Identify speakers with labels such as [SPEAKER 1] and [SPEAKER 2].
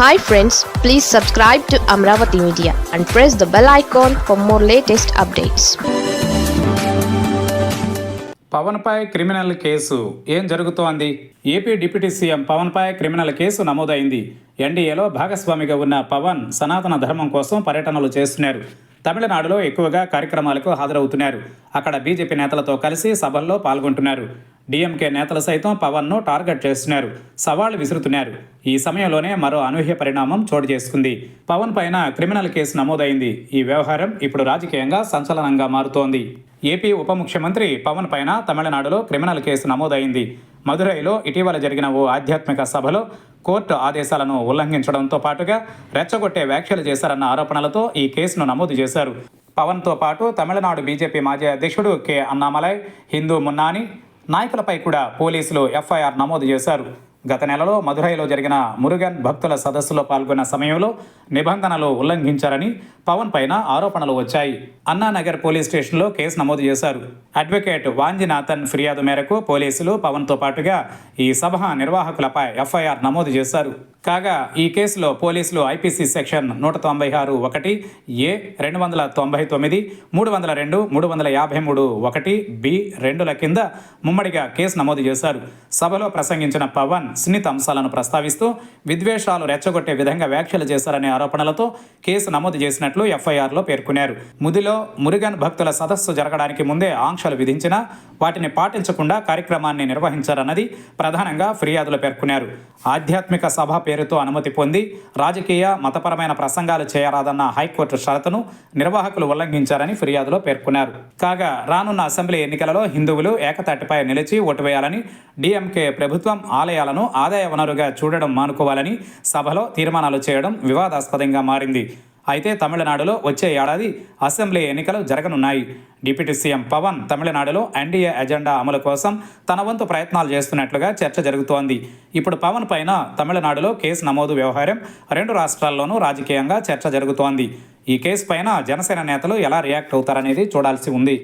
[SPEAKER 1] Hi friends please subscribe to Amaravati media and press the bell icon for more latest updates
[SPEAKER 2] పవన్పై criminal case ఏం జరుగుతోంది? AP deputy CM పవన్పై criminal case నమోదైంది. ఎన్డీఏలో భాగస్వామిగా ఉన్న పవన్ సనాతన ధర్మం కోసం పర్యటనలు చేస్తున్నారు. తమిళనాడులో ఎక్కువగా కార్యక్రమాలకు హాజరవుతున్నారు. అక్కడ బీజేపీ నేతలతో కలిసి సభల్లో పాల్గొంటున్నారు. డీఎంకే నేతలు సైతం పవన్ను టార్గెట్ చేస్తున్నారు. సవాళ్ళు విసురుతున్నారు. ఈ సమయంలోనే మరో అనూహ్య పరిణామం చోటు చేసుకుంది. పవన్ పైన క్రిమినల్ కేసు నమోదైంది. ఈ వ్యవహారం ఇప్పుడు రాజకీయంగా సంచలనంగా మారుతోంది. ఏపీ ఉప ముఖ్యమంత్రి పవన్ పైన తమిళనాడులో క్రిమినల్ కేసు నమోదైంది. మదురైలో ఇటీవల జరిగిన ఓ ఆధ్యాత్మిక సభలో కోర్టు ఆదేశాలను ఉల్లంఘించడంతో పాటుగా రెచ్చగొట్టే వ్యాఖ్యలు చేశారన్న ఆరోపణలతో ఈ కేసును నమోదు చేశారు. పవన్తో పాటు తమిళనాడు బీజేపీ మాజీ అధ్యక్షుడు కె అన్నామలై హిందూ మున్నాని నాయకులపై కూడా పోలీసులు ఎఫ్ఐఆర్ నమోదు చేశారు. గత నెలలో మదురైలో జరిగిన మురుగన్ భక్తుల సదస్సులో పాల్గొన్న సమయంలో నిబంధనలు ఉల్లంఘించారని పవన్ పైన ఆరోపణలు వచ్చాయి. అన్నానగర్ పోలీస్ స్టేషన్లో కేసు నమోదు చేశారు. అడ్వకేట్ వాంజినాథన్ ఫిర్యాదు మేరకు పోలీసులు పవన్తో పాటుగా ఈ సభ నిర్వాహకులపై ఎఫ్ఐఆర్ నమోదు చేశారు. కాగా ఈ కేసులో పోలీసులు ఐపీసీ సెక్షన్ నూట తొంభై ఆరు ఒకటి ఏ రెండు వందల తొంభై తొమ్మిది మూడు వందల రెండు మూడు వందల యాభై మూడు ఒకటి బి రెండుల కింద ముమ్మడిగా కేసు నమోదు చేశారు. సభలో ప్రసంగించిన పవన్ సున్నిత అంశాలను ప్రస్తావిస్తూ విద్వేషాలు రెచ్చగొట్టే విధంగా వ్యాఖ్యలు చేశారనే ఆరోపణలతో కేసు నమోదు చేసినట్లు ఎఫ్ఐఆర్లో పేర్కొన్నారు. ముదిలో మురుగన్ భక్తుల సదస్సు జరగడానికి ముందే ఆంక్షలు విధించినా వాటిని పాటించకుండా కార్యక్రమాన్ని నిర్వహించారన్నది ప్రధానంగా ఫిర్యాదులు పేర్కొన్నారు. ఆధ్యాత్మిక సభ పేరుతో అనుమతి పొంది రాజకీయ మతపరమైన ప్రసంగాలు చేయరాదన్న హైకోర్టు షరతును నిర్వాహకులు ఉల్లంఘించారని ఫిర్యాదులో పేర్కొన్నారు. కాగా రానున్న అసెంబ్లీ ఎన్నికలలో హిందువులు ఏకతాటిపై నిలిచి ఓటు వేయాలని డిఎంకే ప్రభుత్వం ఆలయాలను ఆదాయ వనరుగా చూడడం మానుకోవాలని సభలో తీర్మానాలు చేయడం వివాదాస్పదంగా మారింది. అయితే తమిళనాడులో వచ్చే ఏడాది అసెంబ్లీ ఎన్నికలు జరగనున్నాయి. డిప్యూటీ సీఎం పవన్ తమిళనాడులో ఎన్డీఏ ఎజెండా అమలు కోసం తన వంతు ప్రయత్నాలు చేస్తున్నట్లుగా చర్చ జరుగుతోంది. ఇప్పుడు పవన్ పైన తమిళనాడులో కేసు నమోదు వ్యవహారం రెండు రాష్ట్రాల్లోనూ రాజకీయంగా చర్చ జరుగుతోంది. ఈ కేసు పైన జనసేన నేతలు ఎలా రియాక్ట్ అవుతారనేది చూడాల్సి ఉంది.